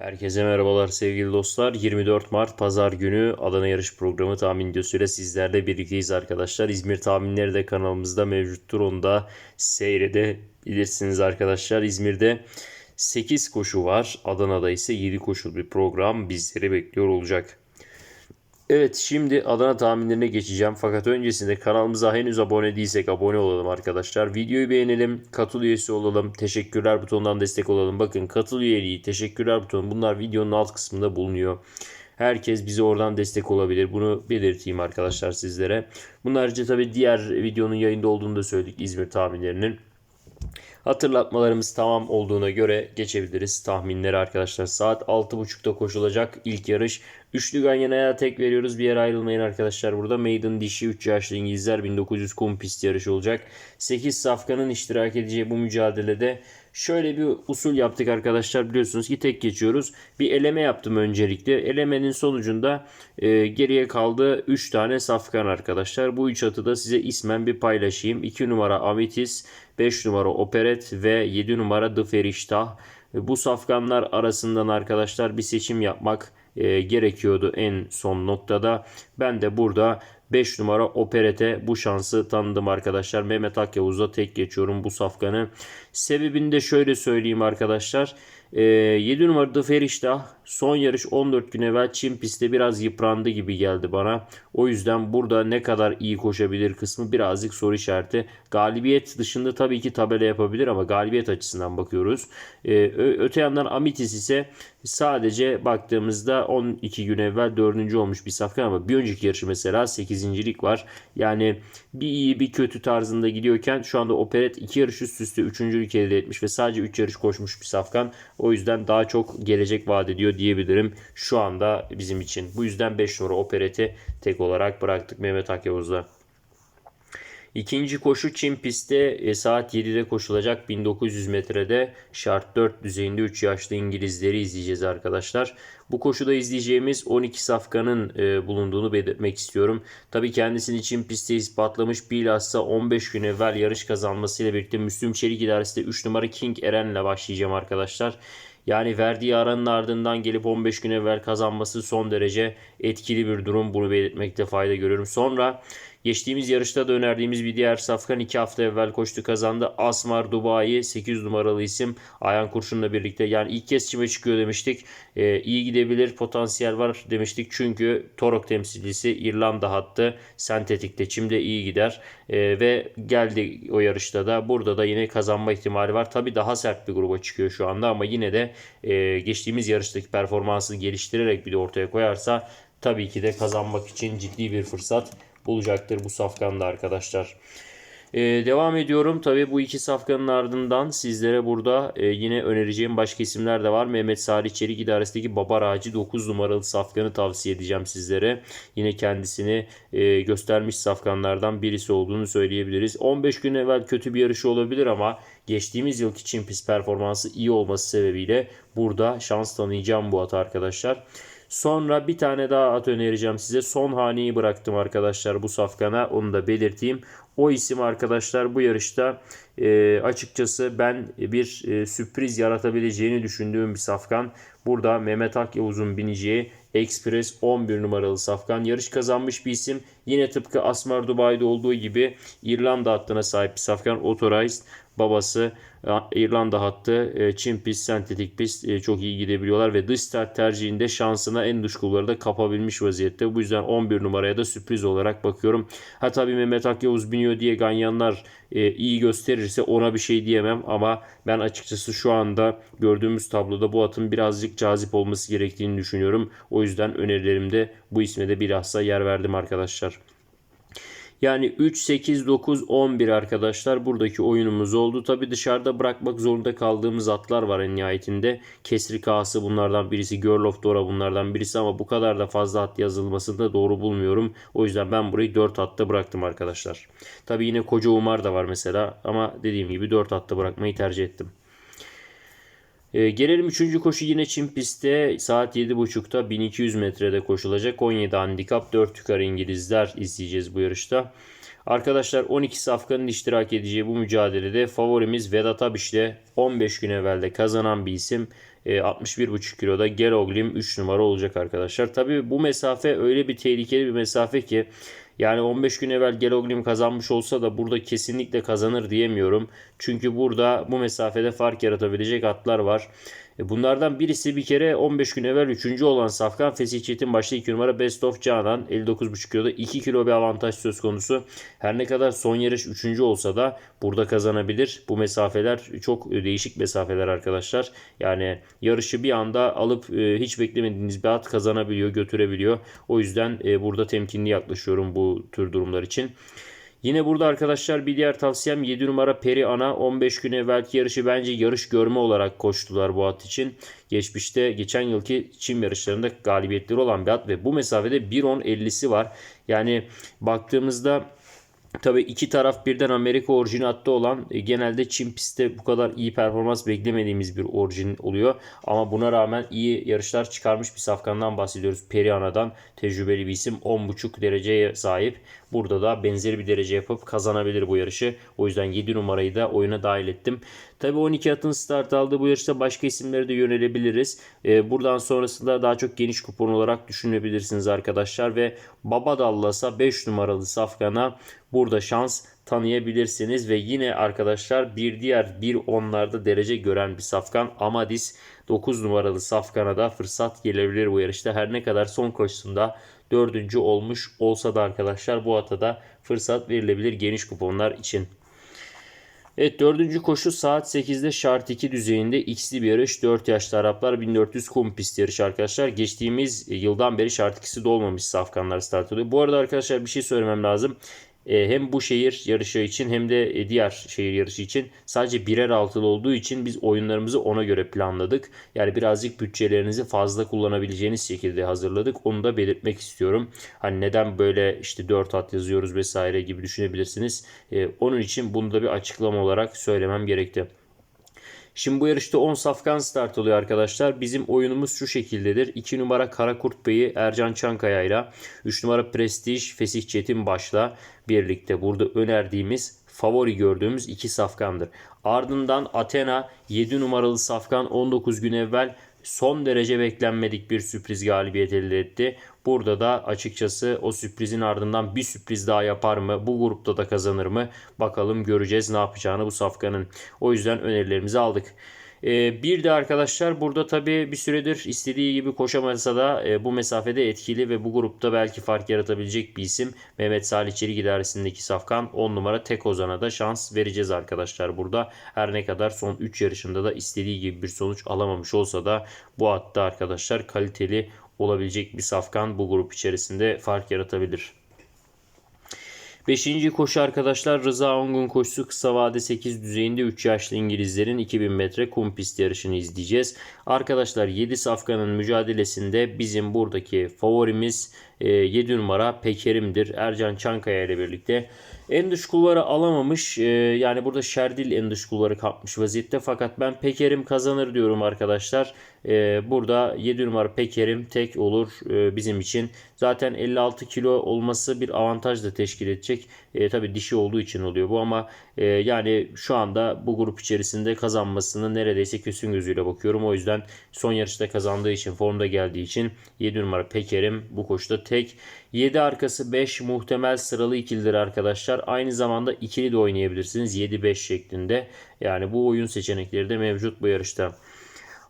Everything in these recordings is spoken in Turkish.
Herkese merhabalar sevgili dostlar. 24 Mart Pazar günü Adana Yarış Programı tahmin videosuyla sizlerle birlikteyiz arkadaşlar. İzmir tahminleri de kanalımızda mevcuttur. Onu da seyredebilirsiniz arkadaşlar. İzmir'de 8 koşu var. Adana'da ise 7 koşul bir program bizleri bekliyor olacak. Evet şimdi Adana tahminlerine geçeceğim. Fakat öncesinde kanalımıza henüz abone değilsek abone olalım arkadaşlar. Videoyu beğenelim, katıl üyesi olalım, teşekkürler butonundan destek olalım. Bakın katıl üyeliği, teşekkürler butonu bunlar videonun alt kısmında bulunuyor. Herkes bize oradan destek olabilir. Bunu belirteyim arkadaşlar sizlere. Bunun harici tabii diğer videonun yayında olduğunu da söyledik İzmir tahminlerinin. Hatırlatmalarımız tamam olduğuna göre geçebiliriz tahminleri arkadaşlar. Saat 6.30'da koşulacak ilk yarış. Üçlü Ganyana'ya tek veriyoruz. Bir yere ayrılmayın arkadaşlar. Burada Maiden dişi 3 yaşlı İngilizler 1900 kum pist yarışı olacak. 8 safkanın iştirak edeceği bu mücadelede şöyle bir usul yaptık arkadaşlar. Biliyorsunuz ki tek geçiyoruz. Bir eleme yaptım öncelikle. Elemenin sonucunda e, geriye kaldı 3 tane safkan arkadaşlar. Bu üç atı da size ismen bir paylaşayım. 2 numara Ametis, 5 numara Operet ve 7 numara The Feriştah. Bu safkanlar arasından arkadaşlar bir seçim yapmak e, gerekiyordu en son noktada. Ben de burada 5 numara Operete bu şansı tanıdım arkadaşlar. Mehmet Akyavuz'a tek geçiyorum bu safkanı. Sebebini de şöyle söyleyeyim arkadaşlar. E, 7 numarada Feriştah son yarış 14 gün evvel Çin pistte biraz yıprandı gibi geldi bana. O yüzden burada ne kadar iyi koşabilir kısmı birazcık soru işareti. Galibiyet dışında tabii ki tabela yapabilir ama galibiyet açısından bakıyoruz. E, öte yandan Amitis ise sadece baktığımızda 12 gün evvel 4. olmuş bir safkan ama bir önceki yarışı mesela 8. var. Yani bir iyi bir kötü tarzında gidiyorken şu anda Operet 2 yarış üst üste 3. elde etmiş ve sadece 3 yarış koşmuş bir safkan. O yüzden daha çok gelecek vaat ediyor diyebilirim şu anda bizim için. Bu yüzden 5 numara Operet'i tek olarak bıraktık Mehmet Akyavuz'da. İkinci koşu Çin pistte e, saat 7'de koşulacak 1900 metrede şart 4 düzeyinde 3 yaşlı İngilizleri izleyeceğiz arkadaşlar. Bu koşuda izleyeceğimiz 12 safkanın e, bulunduğunu belirtmek istiyorum. Tabi kendisini Çin pistte ispatlamış bilhassa 15 gün evvel yarış kazanmasıyla birlikte Müslüm Çelik idaresinde 3 numara King Eren'le başlayacağım arkadaşlar. Yani verdiği aranın ardından gelip 15 gün evvel kazanması son derece etkili bir durum. Bunu belirtmekte fayda görüyorum. Sonra Geçtiğimiz yarışta da önerdiğimiz bir diğer safkan 2 hafta evvel koştu kazandı. Asmar Dubai 8 numaralı isim Ayhan Kurşun'la birlikte. Yani ilk kez çime çıkıyor demiştik. Ee, iyi gidebilir potansiyel var demiştik. Çünkü Torok temsilcisi İrlanda hattı sentetikte çimde iyi gider. Ee, ve geldi o yarışta da burada da yine kazanma ihtimali var. Tabi daha sert bir gruba çıkıyor şu anda ama yine de e, geçtiğimiz yarıştaki performansını geliştirerek bir de ortaya koyarsa tabii ki de kazanmak için ciddi bir fırsat bulacaktır bu safkanda arkadaşlar. Ee, devam ediyorum. Tabi bu iki safkanın ardından sizlere burada e, yine önereceğim başka isimler de var. Mehmet Salih Çelik idaresindeki Baba Raci 9 numaralı safkanı tavsiye edeceğim sizlere. Yine kendisini e, göstermiş safkanlardan birisi olduğunu söyleyebiliriz. 15 gün evvel kötü bir yarışı olabilir ama geçtiğimiz yılki Çin pist performansı iyi olması sebebiyle burada şans tanıyacağım bu atı arkadaşlar. Sonra bir tane daha at önereceğim size. Son haneyi bıraktım arkadaşlar bu safkana. Onu da belirteyim. O isim arkadaşlar bu yarışta e, açıkçası ben bir e, sürpriz yaratabileceğini düşündüğüm bir safkan. Burada Mehmet Akyavuz'un bineceği Express 11 numaralı safkan. Yarış kazanmış bir isim. Yine tıpkı Asmar Dubai'de olduğu gibi İrlanda hattına sahip bir safkan. Authorized babası İrlanda hattı e, Çin pist, sentetik pist e, çok iyi gidebiliyorlar ve dış start tercihinde şansına en dış kulları da kapabilmiş vaziyette. Bu yüzden 11 numaraya da sürpriz olarak bakıyorum. Ha tabii Mehmet Akyavuz biniyor diye ganyanlar e, iyi gösterirse ona bir şey diyemem ama ben açıkçası şu anda gördüğümüz tabloda bu atın birazcık cazip olması gerektiğini düşünüyorum. O yüzden önerilerimde bu isme de bilhassa yer verdim arkadaşlar. Yani 3, 8, 9, 11 arkadaşlar buradaki oyunumuz oldu. Tabi dışarıda bırakmak zorunda kaldığımız atlar var en nihayetinde. Kesri K'sı bunlardan birisi. Girl of Dora bunlardan birisi ama bu kadar da fazla at yazılmasını da doğru bulmuyorum. O yüzden ben burayı 4 hatta bıraktım arkadaşlar. Tabi yine Koca Umar da var mesela ama dediğim gibi 4 hatta bırakmayı tercih ettim. E, gelelim 3. koşu yine Çin pistte saat 7.30'da 1200 metrede koşulacak. 17 handikap 4 yukarı İngilizler izleyeceğiz bu yarışta. Arkadaşlar 12 safkanın iştirak edeceği bu mücadelede favorimiz Vedat Abiş'le 15 gün evvelde kazanan bir isim. E, 61,5 kiloda Geroglim 3 numara olacak arkadaşlar. Tabii bu mesafe öyle bir tehlikeli bir mesafe ki yani 15 gün evvel Geroglim kazanmış olsa da burada kesinlikle kazanır diyemiyorum. Çünkü burada bu mesafede fark yaratabilecek atlar var. E, bunlardan birisi bir kere 15 gün evvel 3. olan Safkan Fesih Çetin başta 2 numara Best of Canan 59,5 kiloda 2 kilo bir avantaj söz konusu. Her ne kadar son yarış 3. olsa da burada kazanabilir. Bu mesafeler çok değişik mesafeler arkadaşlar. Yani yarışı bir anda alıp e, hiç beklemediğiniz bir at kazanabiliyor, götürebiliyor. O yüzden e, burada temkinli yaklaşıyorum bu tür durumlar için. Yine burada arkadaşlar bir diğer tavsiyem 7 numara Peri Ana 15 gün evvelki yarışı bence yarış görme olarak koştular bu at için. Geçmişte geçen yılki Çin yarışlarında galibiyetleri olan bir at ve bu mesafede 1.10.50'si var. Yani baktığımızda Tabii iki taraf birden Amerika orijini hattı olan e, genelde Çin pistte bu kadar iyi performans beklemediğimiz bir orijin oluyor. Ama buna rağmen iyi yarışlar çıkarmış bir safkandan bahsediyoruz. Periana'dan tecrübeli bir isim 10.5 dereceye sahip. Burada da benzeri bir derece yapıp kazanabilir bu yarışı. O yüzden 7 numarayı da oyuna dahil ettim. Tabi 12 atın start aldığı bu yarışta başka isimlere de yönelebiliriz. Ee, buradan sonrasında daha çok geniş kupon olarak düşünebilirsiniz arkadaşlar. Ve Baba Dallas'a 5 numaralı Safkan'a burada şans tanıyabilirsiniz. Ve yine arkadaşlar bir diğer bir onlarda derece gören bir Safkan Amadis 9 numaralı Safkan'a da fırsat gelebilir bu yarışta. Her ne kadar son koşusunda dördüncü olmuş olsa da arkadaşlar bu atada fırsat verilebilir geniş kuponlar için. Evet dördüncü koşu saat 8'de şart 2 düzeyinde x'li bir yarış. 4 yaşlı Araplar 1400 kum pist yarışı arkadaşlar. Geçtiğimiz yıldan beri şart 2'si dolmamış safkanlar start oluyor. Bu arada arkadaşlar bir şey söylemem lazım. E, hem bu şehir yarışı için hem de e, diğer şehir yarışı için sadece birer altılı olduğu için biz oyunlarımızı ona göre planladık. Yani birazcık bütçelerinizi fazla kullanabileceğiniz şekilde hazırladık. Onu da belirtmek istiyorum. Hani neden böyle işte 4 at yazıyoruz vesaire gibi düşünebilirsiniz. E, onun için bunu da bir açıklama olarak söylemem gerekti. Şimdi bu yarışta 10 safkan start oluyor arkadaşlar. Bizim oyunumuz şu şekildedir. 2 numara Karakurt Bey'i Ercan Çankaya ile 3 numara Prestige Fesih Çetin Baş'la birlikte burada önerdiğimiz favori gördüğümüz iki safkandır. Ardından Athena 7 numaralı safkan 19 gün evvel son derece beklenmedik bir sürpriz galibiyet elde etti. Burada da açıkçası o sürprizin ardından bir sürpriz daha yapar mı? Bu grupta da kazanır mı? Bakalım göreceğiz ne yapacağını bu safkanın. O yüzden önerilerimizi aldık. Ee, bir de arkadaşlar burada tabi bir süredir istediği gibi koşamasa da e, bu mesafede etkili ve bu grupta belki fark yaratabilecek bir isim. Mehmet Salih Çelik idaresindeki Safkan 10 numara tek ozana da şans vereceğiz arkadaşlar burada. Her ne kadar son 3 yarışında da istediği gibi bir sonuç alamamış olsa da bu hatta arkadaşlar kaliteli olabilecek bir Safkan bu grup içerisinde fark yaratabilir. Beşinci koşu arkadaşlar Rıza Ongun koşusu kısa vade 8 düzeyinde 3 yaşlı İngilizlerin 2000 metre kum pist yarışını izleyeceğiz. Arkadaşlar 7 safkanın mücadelesinde bizim buradaki favorimiz 7 e, numara Pekerim'dir. Ercan Çankaya ile birlikte. En dış kulvarı alamamış. E, yani burada Şerdil en dış kulvarı kapmış vaziyette. Fakat ben Pekerim kazanır diyorum arkadaşlar. E, burada 7 numara Pekerim tek olur bizim için. Zaten 56 kilo olması bir avantaj da teşkil edecek. E, tabii dişi olduğu için oluyor bu ama e, yani şu anda bu grup içerisinde kazanmasını neredeyse küsün gözüyle bakıyorum. O yüzden son yarışta kazandığı için formda geldiği için 7 numara Pekerim bu koşuda tek. 7 arkası 5 muhtemel sıralı ikilidir arkadaşlar. Aynı zamanda ikili de oynayabilirsiniz 7-5 şeklinde. Yani bu oyun seçenekleri de mevcut bu yarışta.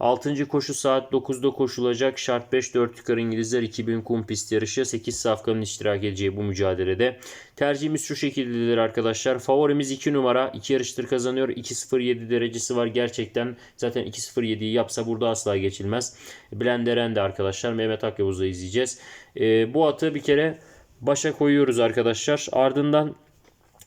6. koşu saat 9'da koşulacak. Şart 5 4 yukarı İngilizler 2000 kum pist yarışı. 8 safkanın iştirak edeceği bu mücadelede. Tercihimiz şu şekildedir arkadaşlar. Favorimiz 2 numara. 2 yarıştır kazanıyor. 2.07 derecesi var. Gerçekten zaten 2.07'yi yapsa burada asla geçilmez. Blenderen de arkadaşlar. Mehmet Akyavuz'da izleyeceğiz. Ee, bu atı bir kere başa koyuyoruz arkadaşlar. Ardından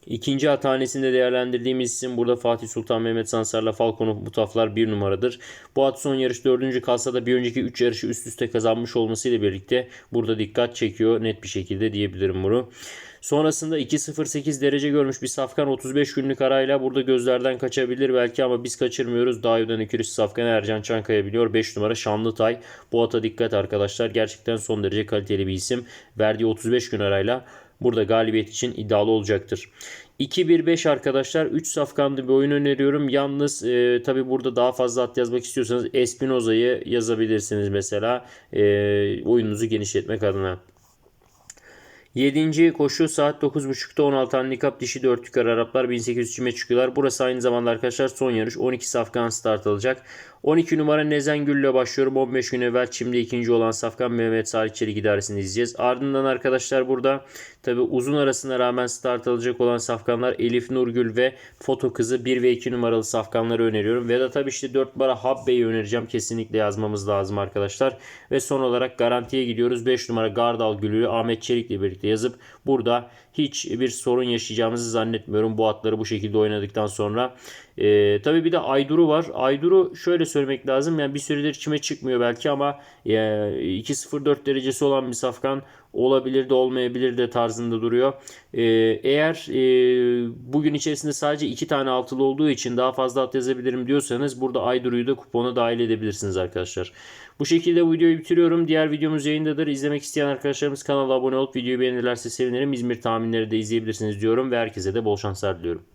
İkinci hatanesinde değerlendirdiğimiz isim burada Fatih Sultan Mehmet Sansar'la Falcon'u Mutaflar bir numaradır. Bu at son yarış dördüncü kalsa da bir önceki 3 yarışı üst üste kazanmış olmasıyla birlikte burada dikkat çekiyor net bir şekilde diyebilirim bunu. Sonrasında 2.08 derece görmüş bir Safkan 35 günlük arayla burada gözlerden kaçabilir belki ama biz kaçırmıyoruz. Daha öden ikilisi Safkan Ercan Çankaya biliyor. 5 numara Şanlıtay. Bu ata dikkat arkadaşlar. Gerçekten son derece kaliteli bir isim. Verdiği 35 gün arayla burada galibiyet için iddialı olacaktır. 2-1-5 arkadaşlar 3 safkanlı bir oyun öneriyorum. Yalnız e, tabi burada daha fazla at yazmak istiyorsanız Espinoza'yı yazabilirsiniz mesela e, oyununuzu genişletmek adına. 7. koşu saat 9.30'da 16 handikap dişi 4 yukarı Araplar 1800 çime çıkıyorlar. Burası aynı zamanda arkadaşlar son yarış 12 safkan start alacak. 12 numara Nezen Gül ile başlıyorum. 15 gün evvel Çim'de ikinci olan Safkan Mehmet Salih Çelik idaresini izleyeceğiz. Ardından arkadaşlar burada tabi uzun arasına rağmen start alacak olan Safkanlar Elif Nurgül ve Foto Kızı 1 ve 2 numaralı Safkanları öneriyorum. Ve de tabi işte 4 numara Habbe'yi önereceğim. Kesinlikle yazmamız lazım arkadaşlar. Ve son olarak garantiye gidiyoruz. 5 numara Gardal Gülü Ahmet Çelik ile birlikte yazıp burada hiçbir sorun yaşayacağımızı zannetmiyorum bu atları bu şekilde oynadıktan sonra. Ee, tabii bir de Aydur'u var. Aydur'u şöyle söylemek lazım. Yani bir süredir çime çıkmıyor belki ama e, 2.04 derecesi olan bir safkan olabilir de olmayabilir de tarzında duruyor. Ee, eğer e, bugün içerisinde sadece iki tane altılı olduğu için daha fazla at yazabilirim diyorsanız burada Aydur'u da kupona dahil edebilirsiniz arkadaşlar. Bu şekilde bu videoyu bitiriyorum. Diğer videomuz yayındadır. İzlemek isteyen arkadaşlarımız kanala abone olup videoyu beğenirlerse sevinirim. İzmir tahminleri de izleyebilirsiniz diyorum ve herkese de bol şanslar diliyorum.